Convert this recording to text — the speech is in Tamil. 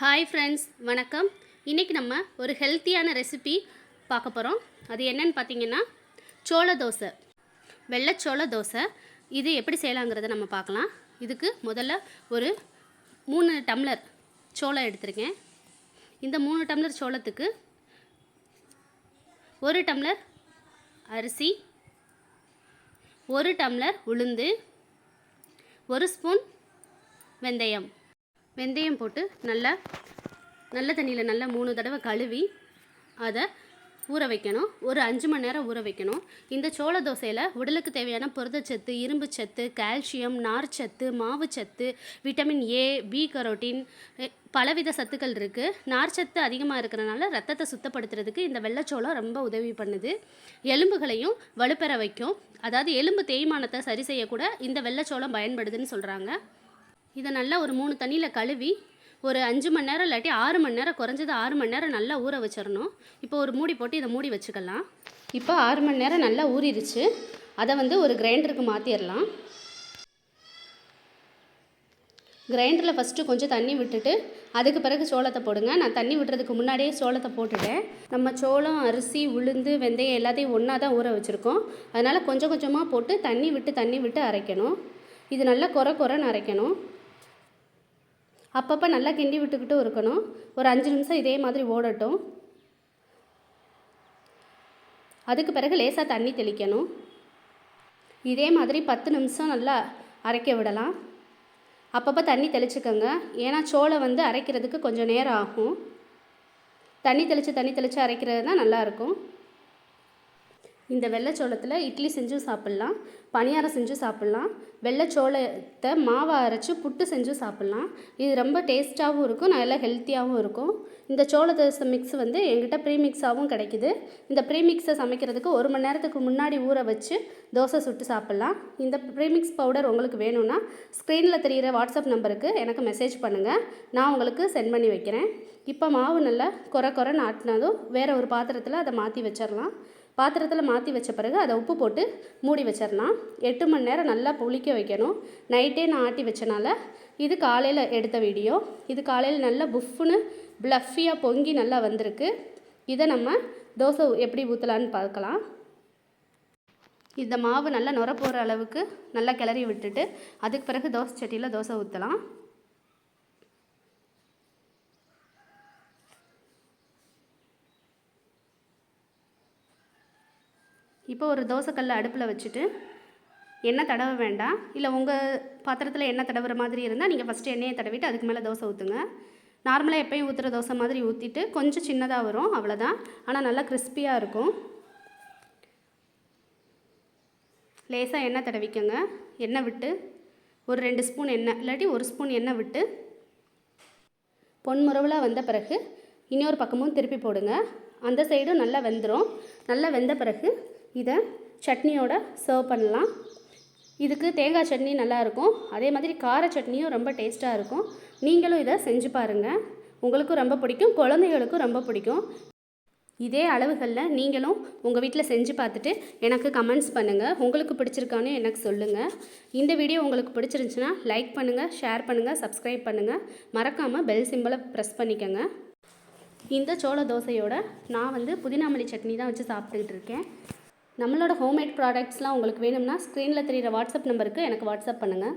ஹாய் ஃப்ரெண்ட்ஸ் வணக்கம். இன்றைக்கி நம்ம ஒரு ஹெல்த்தியான ரெசிபி பார்க்க போகிறோம் அது என்னன்னு பார்த்தீங்கன்னா சோள தோசை. வெள்ளைச்சோள தோசை. இது எப்படி செய்யலாங்கிறத நம்ம பார்க்கலாம். இதுக்கு முதல்ல ஒரு மூணு டம்ளர் சோளம் எடுத்திருக்கேன். இந்த மூணு டம்ளர் சோளத்துக்கு ஒரு டம்ளர் அரிசி ஒரு டம்ளர் உளுந்து ஒரு ஸ்பூன் வெந்தயம். வெந்தயம் போட்டு நல்லா நல்ல தண்ணியில் நல்லா மூணு தடவை கழுவி அதை ஊற வைக்கணும். ஒரு அஞ்சு மணி நேரம் ஊற வைக்கணும். இந்த சோள தோசையில் உடலுக்கு தேவையான புரதச்சத்து இரும்பு சத்து கால்சியம் நார்ச்சத்து மாவுச்சத்து விட்டமின் ஏ பி கரோட்டின் பலவித சத்துக்கள் இருக்குது நார்ச்சத்து அதிகமாக இருக்கிறனால ரத்தத்தை சுத்தப்படுத்துறதுக்கு இந்த வெள்ளைச்சோளம் ரொம்ப உதவி பண்ணுது. எலும்புகளையும் வலுப்பெற வைக்கும். அதாவது எலும்பு தேய்மானத்தை சரி செய்யக்கூட இந்த வெள்ளைச்சோளம் பயன்படுதுன்னு சொல்கிறாங்க இதை நல்லா ஒரு மூணு தண்ணியில் கழுவி ஒரு அஞ்சு மணி நேரம் இல்லாட்டி ஆறு மணி நேரம் குறைஞ்சது ஆறு மணி நேரம் நல்லா ஊற வச்சிடணும். இப்போ ஒரு மூடி போட்டு இதை மூடி வச்சுக்கலாம். இப்போ ஆறு மணி நேரம் நல்லா ஊறிடுச்சு. அதை வந்து ஒரு கிரைண்டருக்கு மாற்றிடலாம் கிரைண்டரில் ஃபஸ்ட்டு கொஞ்சம் தண்ணி விட்டுட்டு அதுக்கு பிறகு சோளத்தை போடுங்க. நான் தண்ணி விட்டுறதுக்கு முன்னாடியே சோளத்தை போட்டுட்டேன். நம்ம சோளம் அரிசி உளுந்து வெந்தயம் எல்லாத்தையும் ஒன்றா தான் ஊற வச்சுருக்கோம். அதனால் கொஞ்சம் கொஞ்சமாக போட்டு தண்ணி விட்டு தண்ணி விட்டு அரைக்கணும். இது நல்லா குறை குறைன்னு அரைக்கணும். அப்பப்போ நல்லா கிண்டி விட்டுக்கிட்டும் இருக்கணும். ஒரு அஞ்சு நிமிஷம் இதே மாதிரி ஓடட்டும். அதுக்கு பிறகு லேசாக தண்ணி தெளிக்கணும். இதே மாதிரி பத்து நிமிஷம் நல்லா அரைக்க விடலாம். அப்பப்போ தண்ணி தெளிச்சுக்கோங்க. ஏன்னா சோளை வந்து அரைக்கிறதுக்கு கொஞ்சம் நேரம் ஆகும். தண்ணி தெளித்து தண்ணி தெளித்து அரைக்கிறது தான் நல்லாயிருக்கும் இந்த வெள்ளைச்சோளத்தில் இட்லி செஞ்சும் சாப்பிட்லாம் பணியாரம் செஞ்சும் சாப்பிட்லாம் வெள்ளைச்சோளத்தை மாவை அரைச்சி புட்டு செஞ்சும் சாப்பிட்லாம். இது ரொம்ப டேஸ்ட்டாகவும் இருக்கும் நல்லா ஹெல்த்தியாகவும் இருக்கும். இந்த சோளத்தை மிக்ஸ் வந்து எங்கிட்ட ப்ரீமிக்ஸாகவும் கிடைக்குது. இந்த ப்ரீமிக்ஸை சமைக்கிறதுக்கு ஒரு மணி நேரத்துக்கு முன்னாடி ஊற வச்சு தோசை சுட்டு சாப்பிட்லாம். இந்த ப்ரீமிக்ஸ் பவுடர் உங்களுக்கு வேணும்னா ஸ்க்ரீனில் தெரிகிற வாட்ஸ்அப் நம்பருக்கு எனக்கு மெசேஜ் பண்ணுங்கள் நான் உங்களுக்கு சென்ட் பண்ணி வைக்கிறேன். இப்போ மாவு நல்லா குறை குறை நாட்டினதும் வேறு ஒரு பாத்திரத்தில் அதை மாற்றி வச்சிடலாம். பாத்திரத்தில் மாற்றி வச்ச பிறகு அதை உப்பு போட்டு மூடி வச்சிடலாம் எட்டு மணி நேரம் நல்லா புளிக்க வைக்கணும். நைட்டே நான் ஆட்டி வச்சனால இது காலையில் எடுத்த வீடியோ. இது காலையில் நல்லா புஃப்னு ப்ளஃபியாக பொங்கி நல்லா வந்திருக்கு. இதை நம்ம தோசை எப்படி ஊற்றலான்னு பார்க்கலாம். இந்த மாவு நல்லா நுர போகிற அளவுக்கு நல்லா கிளறி விட்டுட்டு அதுக்கு பிறகு தோசை சட்டியில் தோசை ஊற்றலாம் இப்போ ஒரு தோசைக்கல்ல அடுப்பில் வச்சுட்டு எண்ணெய் தடவ வேண்டாம். இல்லை உங்கள் பாத்திரத்தில் எண்ணெய் தடவுற மாதிரி இருந்தால் நீங்கள் ஃபஸ்ட்டு எண்ணெயை தடவிட்டு அதுக்கு மேலே தோசை ஊற்றுங்க. நார்மலாக எப்பயும் ஊற்றுற தோசை மாதிரி ஊற்றிட்டு கொஞ்சம் சின்னதாக வரும் அவ்வளோதான். ஆனால் நல்லா கிறிஸ்பியாக இருக்கும். லேசாக எண்ணெய் தடவிக்கோங்க. எண்ணெய் விட்டு ஒரு ரெண்டு ஸ்பூன் எண்ணெய் இல்லாட்டி ஒரு ஸ்பூன் எண்ணெய் விட்டு பொன்முறவில் வந்த பிறகு இன்னொரு பக்கமும் திருப்பி போடுங்க. அந்த சைடும் நல்லா வெந்துடும் நல்லா வெந்த பிறகு இதை சட்னியோட சர்வ் பண்ணலாம். இதுக்கு தேங்காய் சட்னி நல்லாயிருக்கும். அதே மாதிரி கார சட்னியும் ரொம்ப டேஸ்ட்டாக இருக்கும். நீங்களும் இதை செஞ்சு பாருங்கள் உங்களுக்கும் ரொம்ப பிடிக்கும். குழந்தைகளுக்கும் ரொம்ப பிடிக்கும். இதே அளவுகளில் நீங்களும் உங்கள் வீட்டில் செஞ்சு பார்த்துட்டு எனக்கு கமெண்ட்ஸ் பண்ணுங்கள் உங்களுக்கு பிடிச்சிருக்கான்னு எனக்கு சொல்லுங்கள் இந்த வீடியோ உங்களுக்கு பிடிச்சிருந்துச்சுன்னா லைக் பண்ணுங்கள் ஷேர் பண்ணுங்கள் சப்ஸ்கிரைப் பண்ணுங்கள் மறக்காமல் பெல் சிம்பிளை ப்ரெஸ் பண்ணிக்கோங்க. இந்த சோள தோசையோட நான் வந்து புதினாமல்லி சட்னி தான் வச்சு சாப்பிட்டுக்கிட்டு இருக்கேன். நம்மளோட ஹோம்மேட் ப்ராடக்ட்ஸ்லாம் உங்களுக்கு வேணும்னா ஸ்க்ரீனில் தெரிகிற வாட்ஸ்அப் நம்பருக்கு எனக்கு வாட்ஸ்அப் பண்ணுங்கள்